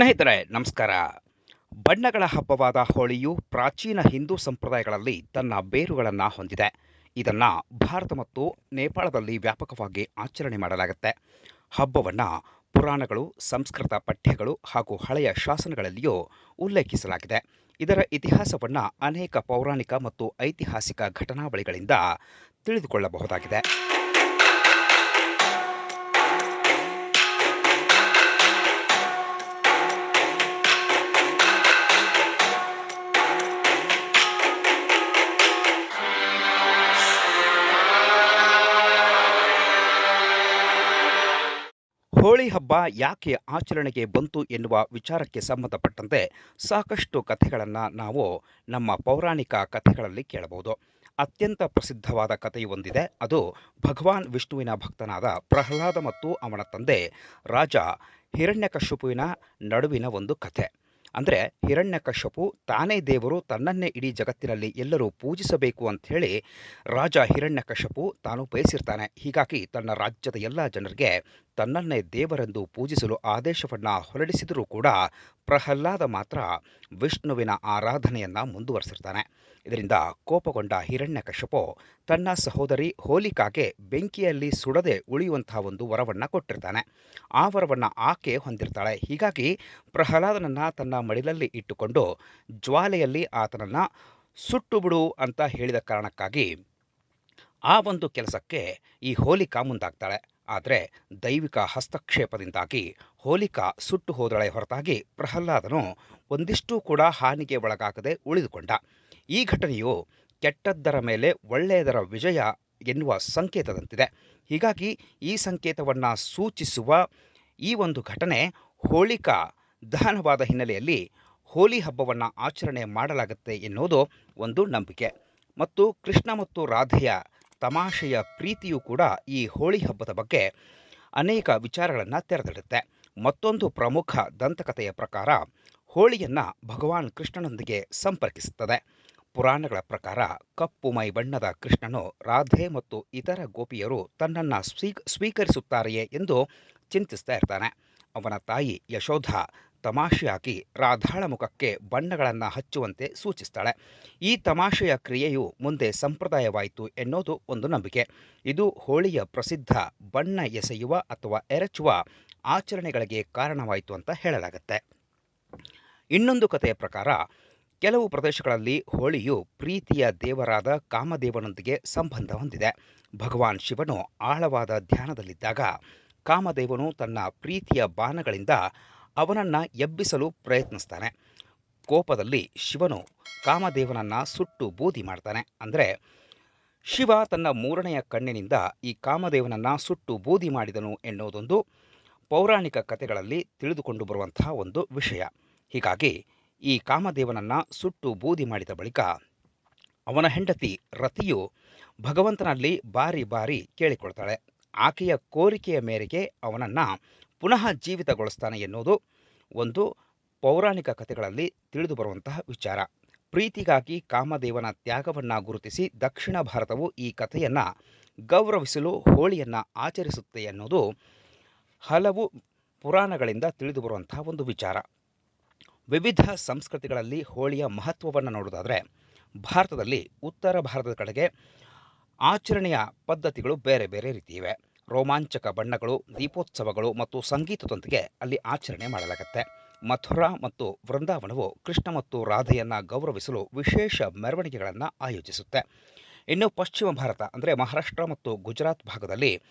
ಸ್ನೇಹಿತರೆ, ನಮಸ್ಕಾರ. ಬಣ್ಣಗಳ ಹಬ್ಬವಾದ ಹೋಳಿಯು ಪ್ರಾಚೀನ ಹಿಂದೂ ಸಂಪ್ರದಾಯಗಳಲ್ಲಿ ತನ್ನ ಬೇರುಗಳನ್ನು ಹೊಂದಿದೆ. ಇದನ್ನು ಭಾರತ ಮತ್ತು ನೇಪಾಳದಲ್ಲಿ ವ್ಯಾಪಕವಾಗಿ ಆಚರಣೆ ಮಾಡಲಾಗುತ್ತೆ. ಹಬ್ಬವನ್ನು ಪುರಾಣಗಳು, ಸಂಸ್ಕೃತ ಪಠ್ಯಗಳು ಹಾಗೂ ಹಳೆಯ ಶಾಸನಗಳಲ್ಲಿಯೂ ಉಲ್ಲೇಖಿಸಲಾಗಿದೆ. ಇದರ ಇತಿಹಾಸವನ್ನು ಅನೇಕ ಪೌರಾಣಿಕ ಮತ್ತು ಐತಿಹಾಸಿಕ ಘಟನಾವಳಿಗಳಿಂದ ತಿಳಿದುಕೊಳ್ಳಬಹುದಾಗಿದೆ. ಹೋಳಿ ಹಬ್ಬ ಯಾಕೆ ಆಚರಣೆಗೆ ಬಂತು ಎನ್ನುವ ವಿಚಾರಕ್ಕೆ ಸಂಬಂಧಪಟ್ಟಂತೆ ಸಾಕಷ್ಟು ಕಥೆಗಳನ್ನು ನಾವು ನಮ್ಮ ಪೌರಾಣಿಕ ಕಥೆಗಳಲ್ಲಿ ಕೇಳಬಹುದು. ಅತ್ಯಂತ ಪ್ರಸಿದ್ಧವಾದ ಕಥೆಯೊಂದಿದೆ ಅದು ಭಗವಾನ್ ವಿಷ್ಣುವಿನ ಭಕ್ತನಾದ ಪ್ರಹ್ಲಾದ ಮತ್ತು ಅವನ ತಂದೆ ರಾಜ ಹಿರಣ್ಯಕಶಿಪುವಿನ ನಡುವಿನ ಒಂದು ಕಥೆ. ಅಂದರೆ ಹಿರಣ್ಯಕಶ್ಯಪು ತಾನೇ ದೇವರು ತನ್ನನ್ನೇ ಇಡೀ ಜಗತ್ತಿನಲ್ಲಿ ಎಲ್ಲರೂ ಪೂಜಿಸಬೇಕು ಅಂಥೇಳಿ ರಾಜ ಹಿರಣ್ಯಕಶ್ಯಪು ತಾನು ಬಯಸಿರ್ತಾನೆ. ಹೀಗಾಗಿ ತನ್ನ ರಾಜ್ಯದ ಎಲ್ಲ ಜನರಿಗೆ ತನ್ನನ್ನೇ ದೇವರೆಂದು ಪೂಜಿಸಲು ಆದೇಶವನ್ನು ಹೊರಡಿಸಿದರೂ ಕೂಡ ಪ್ರಹ್ಲಾದ ಮಾತ್ರ ವಿಷ್ಣುವಿನ ಆರಾಧನೆಯನ್ನು ಮುಂದುವರೆಸಿರ್ತಾನೆ. ಇದರಿಂದ ಕೋಪಗೊಂಡ ಹಿರಣ್ಯಕಶ್ಯಪು ತನ್ನ ಸಹೋದರಿ ಹೋಲಿಕಾಗೆ ಬೆಂಕಿಯಲ್ಲಿ ಸುಡದೆ ಉಳಿಯುವಂತಹ ಒಂದು ವರವನ್ನು ಕೊಟ್ಟಿರ್ತಾನೆ. ಆ ವರವನ್ನು ಆಕೆ ಹೊಂದಿರ್ತಾಳೆ. ಹೀಗಾಗಿ ಪ್ರಹ್ಲಾದನನ್ನು ತನ್ನ ಮಡಿಲಲ್ಲಿ ಇಟ್ಟುಕೊಂಡು ಜ್ವಾಲೆಯಲ್ಲಿ ಆತನನ್ನು ಸುಟ್ಟು ಬಿಡು ಅಂತ ಹೇಳಿದ ಕಾರಣಕ್ಕಾಗಿ ಆ ಒಂದು ಕೆಲಸಕ್ಕೆ ಈ ಹೋಲಿಕಾ ಮುಂದಾಗ್ತಾಳೆ. ಆದರೆ ದೈವಿಕ ಹಸ್ತಕ್ಷೇಪದಿಂದಾಗಿ ಹೋಲಿಕಾ ಸುಟ್ಟು ಹೋದಳೆ ಹೊರತಾಗಿ ಪ್ರಹ್ಲಾದನು ಒಂದಿಷ್ಟು ಕೂಡ ಹಾನಿಗೆ ಒಳಗಾಗದೆ ಉಳಿದುಕೊಂಡ. ಈ ಘಟನೆಯು ಕೆಟ್ಟದ್ದರ ಮೇಲೆ ಒಳ್ಳೆಯದರ ವಿಜಯ ಎನ್ನುವ ಸಂಕೇತದಂತಿದೆ. ಹೀಗಾಗಿ ಈ ಸಂಕೇತವನ್ನು ಸೂಚಿಸುವ ಈ ಒಂದು ಘಟನೆ ಹೋಳಿಕಾ ದಹನವಾದ ಹಿನ್ನೆಲೆಯಲ್ಲಿ ಹೋಲಿ ಹಬ್ಬವನ್ನು ಆಚರಣೆ ಮಾಡಲಾಗುತ್ತೆ ಎನ್ನುವುದು ಒಂದು ನಂಬಿಕೆ. ಮತ್ತು ಕೃಷ್ಣ ಮತ್ತು ರಾಧೆಯ ತಮಾಷೆಯ ಪ್ರೀತಿಯೂ ಕೂಡ ಈ ಹೋಳಿ ಹಬ್ಬದ ಬಗ್ಗೆ ಅನೇಕ ವಿಚಾರಗಳನ್ನು ತೆರೆದಿಡುತ್ತೆ. ಮತ್ತೊಂದು ಪ್ರಮುಖ ದಂತಕಥೆಯ ಪ್ರಕಾರ ಹೋಳಿಯನ್ನು ಭಗವಾನ್ ಕೃಷ್ಣನೊಂದಿಗೆ ಸಂಪರ್ಕಿಸುತ್ತದೆ. ಪುರಾಣಗಳ ಪ್ರಕಾರ ಕಪ್ಪು ಮೈ ಬಣ್ಣದ ಕೃಷ್ಣನು ರಾಧೆ ಮತ್ತು ಇತರ ಗೋಪಿಯರು ತನ್ನನ್ನು ಸ್ವೀ ಸ್ವೀಕರಿಸುತ್ತಾರೆಯೇ ಎಂದು ಚಿಂತಿಸ್ತಾ ಇರ್ತಾನೆ. ಅವನ ತಾಯಿ ಯಶೋಧ ತಮಾಷೆಯಾಗಿ ರಾಧಾಳ ಮುಖಕ್ಕೆ ಬಣ್ಣಗಳನ್ನು ಹಚ್ಚುವಂತೆ ಸೂಚಿಸ್ತಾಳೆ. ಈ ತಮಾಷೆಯ ಕ್ರಿಯೆಯು ಮುಂದೆ ಸಂಪ್ರದಾಯವಾಯಿತು ಎನ್ನುವುದು ಒಂದು ನಂಬಿಕೆ. ಇದು ಹೋಳಿಯ ಪ್ರಸಿದ್ಧ ಬಣ್ಣ ಎಸೆಯುವ ಅಥವಾ ಎರಚುವ ಆಚರಣೆಗಳಿಗೆ ಕಾರಣವಾಯಿತು ಅಂತ ಹೇಳಲಾಗುತ್ತೆ. ಇನ್ನೊಂದು ಕಥೆಯ ಪ್ರಕಾರ ಕೆಲವು ಪ್ರದೇಶಗಳಲ್ಲಿ ಹೋಳಿಯು ಪ್ರೀತಿಯ ದೇವರಾದ ಕಾಮದೇವನೊಂದಿಗೆ ಸಂಬಂಧ ಹೊಂದಿದೆ. ಭಗವಾನ್ ಶಿವನು ಆಳವಾದ ಧ್ಯಾನದಲ್ಲಿದ್ದಾಗ ಕಾಮದೇವನು ತನ್ನ ಪ್ರೀತಿಯ ಬಾಣಗಳಿಂದ ಅವನನ್ನು ಎಬ್ಬಿಸಲು ಪ್ರಯತ್ನಿಸ್ತಾನೆ. ಕೋಪದಲ್ಲಿ ಶಿವನು ಕಾಮದೇವನನ್ನು ಸುಟ್ಟು ಬೂದಿ ಮಾಡ್ತಾನೆ. ಅಂದರೆ ಶಿವ ತನ್ನ ಮೂರನೆಯ ಕಣ್ಣಿನಿಂದ ಈ ಕಾಮದೇವನನ್ನು ಸುಟ್ಟು ಬೂದಿ ಮಾಡಿದನು ಎನ್ನುವುದೊಂದು ಪೌರಾಣಿಕ ಕಥೆಗಳಲ್ಲಿ ತಿಳಿದುಕೊಂಡು ಬರುವಂತಹ ಒಂದು ವಿಷಯ. ಹೀಗಾಗಿ ಈ ಕಾಮದೇವನನ್ನು ಸುಟ್ಟು ಬೂದಿ ಮಾಡಿದ ಬಳಿಕ ಅವನ ಹೆಂಡತಿ ರತಿಯು ಭಗವಂತನಲ್ಲಿ ಬಾರಿ ಬಾರಿ ಕೇಳಿಕೊಳ್ತಾಳೆ. ಆಕೆಯ ಕೋರಿಕೆಯ ಮೇರೆಗೆ ಅವನನ್ನು ಪುನಃ ಜೀವಿತಗೊಳಿಸ್ತಾನೆ ಎನ್ನುವುದು ಒಂದು ಪೌರಾಣಿಕ ಕಥೆಗಳಲ್ಲಿ ತಿಳಿದು ಬರುವಂತಹ ವಿಚಾರ. ಪ್ರೀತಿಗಾಗಿ ಕಾಮದೇವನ ತ್ಯಾಗವನ್ನು ಗುರುತಿಸಿ ದಕ್ಷಿಣ ಭಾರತವು ಈ ಕಥೆಯನ್ನು ಗೌರವಿಸಲು ಹೋಳಿಯನ್ನು ಆಚರಿಸುತ್ತೆ ಎನ್ನುವುದು ಹಲವು ಪುರಾಣಗಳಿಂದ ತಿಳಿದು ಬರುವಂತಹ ಒಂದು ವಿಚಾರ. ವಿವಿಧ ಸಂಸ್ಕೃತಿಗಳಲ್ಲಿ ಹೋಳಿಯ ಮಹತ್ವವನ್ನು ನೋಡೋದಾದರೆ ಭಾರತದಲ್ಲಿ ಉತ್ತರ ಭಾರತದ ಕಡೆಗೆ ಆಚರಣೆಯ ಪದ್ಧತಿಗಳು ಬೇರೆ ಬೇರೆ ರೀತಿ ಇವೆ. ರೋಮಾಂಚಕ ಬಣ್ಣಗಳು, ದೀಪೋತ್ಸವಗಳು ಮತ್ತು ಸಂಗೀತದೊಂದಿಗೆ ಅಲ್ಲಿ ಆಚರಣೆ ಮಾಡಲಾಗುತ್ತೆ. ಮಥುರಾ ಮತ್ತು ವೃಂದಾವನವು ಕೃಷ್ಣ ಮತ್ತು ರಾಧೆಯನ್ನು ಗೌರವಿಸಲು ವಿಶೇಷ ಮೆರವಣಿಗೆಗಳನ್ನು ಆಯೋಜಿಸುತ್ತೆ. ಇನ್ನು ಪಶ್ಚಿಮ ಭಾರತ ಅಂದರೆ ಮಹಾರಾಷ್ಟ್ರ ಮತ್ತು ಗುಜರಾತ್ ಭಾಗದಲ್ಲಿ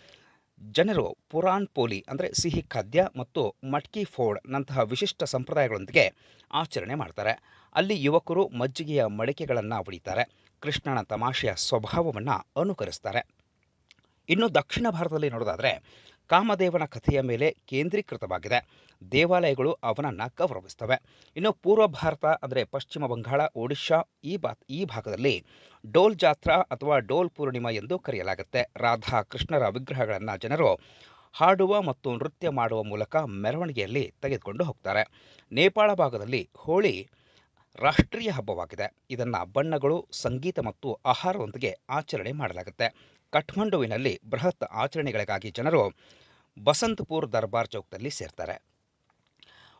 ಜನರು ಪುರಾಣ್ ಪೋಲಿ ಅಂದರೆ ಸಿಹಿ ಖಾದ್ಯ ಮತ್ತು ಮಟ್ಕಿ ಫೋಡ್ ನಂತಹ ವಿಶಿಷ್ಟ ಸಂಪ್ರದಾಯಗಳೊಂದಿಗೆ ಆಚರಣೆ ಮಾಡ್ತಾರೆ. ಅಲ್ಲಿ ಯುವಕರು ಮಜ್ಜಿಗೆಯ ಮಡಿಕೆಗಳನ್ನು ಹೊಡಿತಾರೆ ಕೃಷ್ಣನ ತಮಾಷೆಯ ಸ್ವಭಾವವನ್ನು ಅನುಕರಿಸ್ತಾರೆ. ಇನ್ನು ದಕ್ಷಿಣ ಭಾರತದಲ್ಲಿ ನೋಡೋದಾದರೆ ಕಾಮದೇವನ ಕಥೆಯ ಮೇಲೆ ಕೇಂದ್ರೀಕೃತವಾಗಿದೆ. ದೇವಾಲಯಗಳು ಅವನನ್ನು ಗೌರವಿಸ್ತವೆ ಇನ್ನು ಪೂರ್ವ ಭಾರತ, ಅಂದರೆ ಪಶ್ಚಿಮ ಬಂಗಾಳ, ಒಡಿಶಾ ಈ ಬಾ, ಈ ಭಾಗದಲ್ಲಿ ಡೋಲ್ ಜಾತ್ರಾ ಅಥವಾ ಡೋಲ್ ಪೂರ್ಣಿಮಾ ಎಂದು ಕರೆಯಲಾಗುತ್ತೆ. ರಾಧಾ ಕೃಷ್ಣರ ವಿಗ್ರಹಗಳನ್ನು ಜನರು ಹಾಡುವ ಮತ್ತು ನೃತ್ಯ ಮಾಡುವ ಮೂಲಕ ಮೆರವಣಿಗೆಯಲ್ಲಿ ತೆಗೆದುಕೊಂಡು ಹೋಗ್ತಾರೆ. ನೇಪಾಳ ಭಾಗದಲ್ಲಿ ಹೋಳಿ ರಾಷ್ಟ್ರೀಯ ಹಬ್ಬವಾಗಿದೆ. ಇದನ್ನು ಬಣ್ಣಗಳು, ಸಂಗೀತ ಮತ್ತು ಆಹಾರದೊಂದಿಗೆ ಆಚರಣೆ ಮಾಡಲಾಗುತ್ತೆ. ಕಠ್ಮಂಡುವಿನಲ್ಲಿ ಬೃಹತ್ ಆಚರಣೆಗಳಿಗಾಗಿ ಜನರು ಬಸಂತಪುರ್ ದರ್ಬಾರ್ ಚೌಕದಲ್ಲಿ ಸೇರ್ತಾರೆ.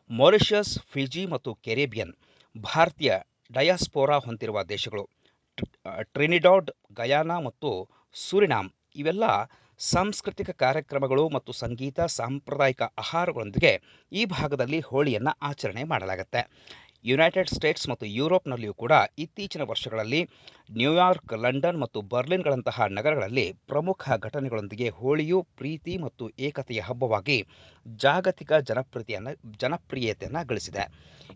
ಮಾರಿಷಸ್ ಫಿಜಿ ಮತ್ತು ಕೆರೇಬಿಯನ್ ಭಾರತೀಯ ಡಯಾಸ್ಪೋರಾ ಹೊಂದಿರುವ ದೇಶಗಳು ಟ್ರಿನಿಡಾಡ್, ಗಯಾನಾ ಮತ್ತು ಸುರಿನಾಮ್ ಇವೆಲ್ಲ ಸಾಂಸ್ಕೃತಿಕ ಕಾರ್ಯಕ್ರಮಗಳು ಮತ್ತು ಸಂಗೀತ, ಸಾಂಪ್ರದಾಯಿಕ ಆಹಾರಗಳೊಂದಿಗೆ ಈ ಭಾಗದಲ್ಲಿ ಹೋಳಿಯನ್ನು ಆಚರಣೆ ಮಾಡಲಾಗುತ್ತೆ. ಯುನೈಟೆಡ್ ಸ್ಟೇಟ್ಸ್ ಮತ್ತು ಯುರೋಪ್ನಲ್ಲಿಯೂ ಕೂಡ ಇತ್ತೀಚಿನ ವರ್ಷಗಳಲ್ಲಿ ನ್ಯೂಯಾರ್ಕ್, ಲಂಡನ್ ಮತ್ತು ಬರ್ಲಿನ್ಗಳಂತಹ ನಗರಗಳಲ್ಲಿ ಪ್ರಮುಖ ಘಟನೆಗಳೊಂದಿಗೆ ಹೋಳಿಯು, ಪ್ರೀತಿ ಮತ್ತು ಏಕತೆಯ ಹಬ್ಬವಾಗಿ ಜಾಗತಿಕ ಜನಪ್ರಿಯತೆಯನ್ನು ಜನಪ್ರಿಯತೆಯನ್ನು ಗಳಿಸಿದೆ.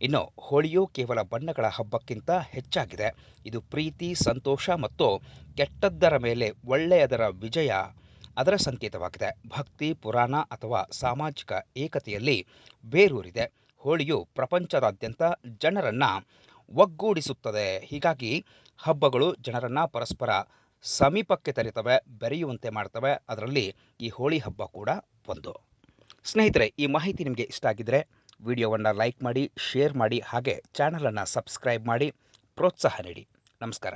ಇನ್ನು ಹೋಳಿಯು ಕೇವಲ ಬಣ್ಣಗಳ ಹಬ್ಬಕ್ಕಿಂತ ಹೆಚ್ಚಾಗಿದೆ. ಇದು ಪ್ರೀತಿ, ಸಂತೋಷ ಮತ್ತು ಕೆಟ್ಟದ್ದರ ಮೇಲೆ ಒಳ್ಳೆಯದರ ವಿಜಯ ಅದರ ಸಂಕೇತವಾಗಿದೆ. ಭಕ್ತಿ, ಪುರಾಣ ಅಥವಾ ಸಾಮಾಜಿಕ ಏಕತೆಯಲ್ಲಿ ಬೇರೂರಿದೆ. ಹೋಳಿಯು ಪ್ರಪಂಚದಾದ್ಯಂತ ಜನರನ್ನು ಒಗ್ಗೂಡಿಸುತ್ತದೆ. ಹೀಗಾಗಿ ಹಬ್ಬಗಳು ಜನರನ್ನು ಪರಸ್ಪರ ಸಮೀಪಕ್ಕೆ ತರಿತವೆ, ಬೆರೆಯುವಂತೆ ಮಾಡ್ತವೆ. ಅದರಲ್ಲಿ ಈ ಹೋಳಿ ಹಬ್ಬ ಕೂಡ ಒಂದು. ಸ್ನೇಹಿತರೆ, ಈ ಮಾಹಿತಿ ನಿಮಗೆ ಇಷ್ಟ ಆಗಿದ್ದರೆ ವಿಡಿಯೋವನ್ನು ಲೈಕ್ ಮಾಡಿ, ಶೇರ್ ಮಾಡಿ, ಹಾಗೆ ಚಾನಲನ್ನು ಸಬ್ಸ್ಕ್ರೈಬ್ ಮಾಡಿ, ಪ್ರೋತ್ಸಾಹ ನೀಡಿ. ನಮಸ್ಕಾರ.